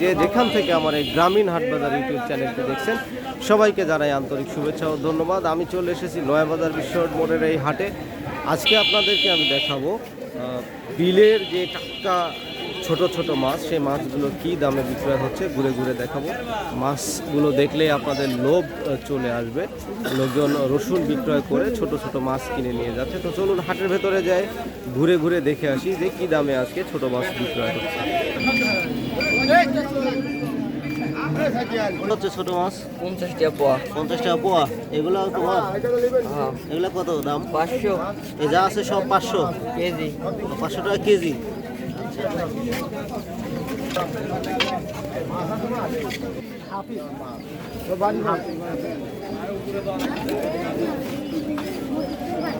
যে যেখান থেকে আমার এই গ্রামীণ হাটবাজার ইউটিউব চ্যানেলটি দেখছেন, সবাইকে জানাই আন্তরিক শুভেচ্ছা ও ধন্যবাদ। আমি চলে এসেছি নয়াবাজার বিশ্ব মোড়ের এই হাটে। আজকে আপনাদেরকে আমি দেখাবো বিলের যে টাটকা ছোট ছোট মাছ, সেই মাছগুলো কি দামে বিক্রয় হচ্ছে ঘুরে ঘুরে দেখাবো। মাছগুলো দেখলেই আপনাদের লোভ চলে আসবে। লোকজন রসুন বিক্রয় করে ছোট ছোট মাছ কিনে নিয়ে যাচ্ছে। তো চলুন হাটের ভেতরে যাই, ঘুরে ঘুরে দেখে আসি যে কি দামে আজকে ছোট মাছ বিক্রয় হচ্ছে। হচ্ছে ছোট মাছ? পঞ্চাশ টাকা পোয়া। পঞ্চাশ টাকা পোয়া? এগুলো তোমার? এগুলো কত দাম? পাঁচশো। এ যা আছে সব পাঁচশো? কেজি। পাঁচশো টাকা কেজি?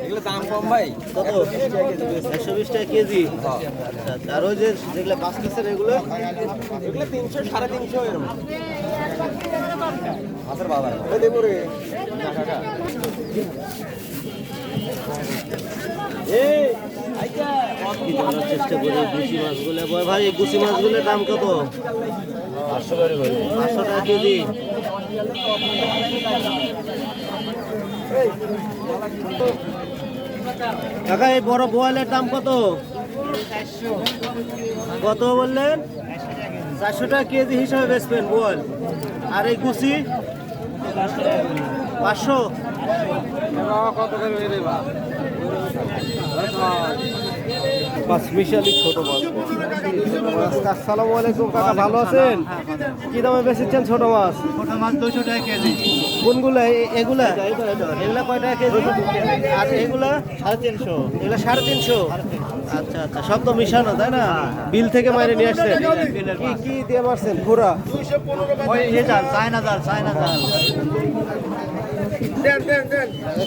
এগুলো দাম কম ভাই। কত? একশো বিশ টাকা কেজি। আচ্ছা, আচ্ছা। আর ওই যে যেগুলো পাঁচ কেসের এগুলো? এগুলো তিনশো সাড়ে তিনশো এরকম। মাছের বাবা ওই দেবো রে করার চেষ্টা করি গুচি মাছগুলো। ভাই, এই গুচি মাছগুলোর দাম কত? পাঁচশো টাকা কেজি। কাকা, এই বড় বোয়ালের দাম কত? কত বললেন? চারশো টাকা কেজি হিসাবে বেচবেন বোয়াল। আর এই গুচি পাঁচশো? কত করে বা স্পেশালি ছোট মাছ। আসসালামু আলাইকুম কাকা ভালো আছেন? কি দামে বেচেছেন ছোট মাছ? ছোট মাছ দুশো টাকা কেজি। কোনগুলা? এগুলা? এগুলা কয় টাকা কেজি? আর এগুলা? সাড়ে তিনশো। এগুলা সাড়ে তিনশো। আচ্ছা আচ্ছা। সব তো মিশানো তাই না? বিল থেকে মাইরে নিয়ে আসছেন কি কি দিয়ে মারছেন? ওই ইয়ে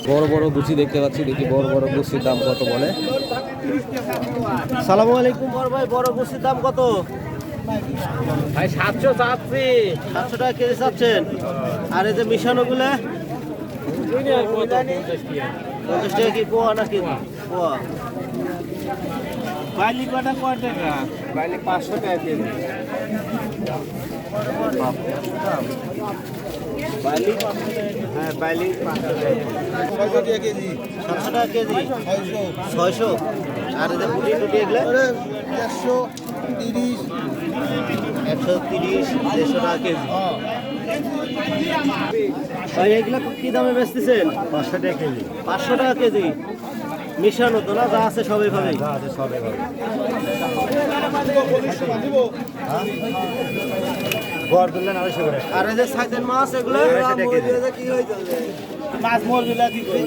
বড় বড় গুচি দেখতে পাচ্ছি দেখি বড় বড় গুচির দাম কত বলে। সালামু আলাইকুম বড় ভাই বড় গুচির দাম কত? ভাই সাতশো চাচ্ছি। সাতশো টাকা কেজি চাচ্ছেন। আর এই যে মিশানোগুলা? পঞ্চাশ টাকা কি পোয়া নাকি? পোয়া। বাইলি কটা কয় টাকা? বাইলি পাঁচশো টাকা কেজি। বাইলি হ্যাঁ বাইলি পাঁচশো টাকা কেজি। সাতশো টাকা কেজি। ছয়শো আর এই যে পুটি টুটি এগুলো একশো তিরিশ। একশো তিরিশ দেড়শো টাকা কেজি। ভাই এগুলো কি দামে বেচতেছেন? পাঁচশো টাকা কেজি। পাঁচশো টাকা কেজি? মিশানো তো না যা আছে সবাই ভাবে যা আছে সবে গড় তুললেন আড়াইশো করে। আর এই যে সাইজের মাছ এগুলো। কি হয়েছে মাছ মরবিলা কি করি?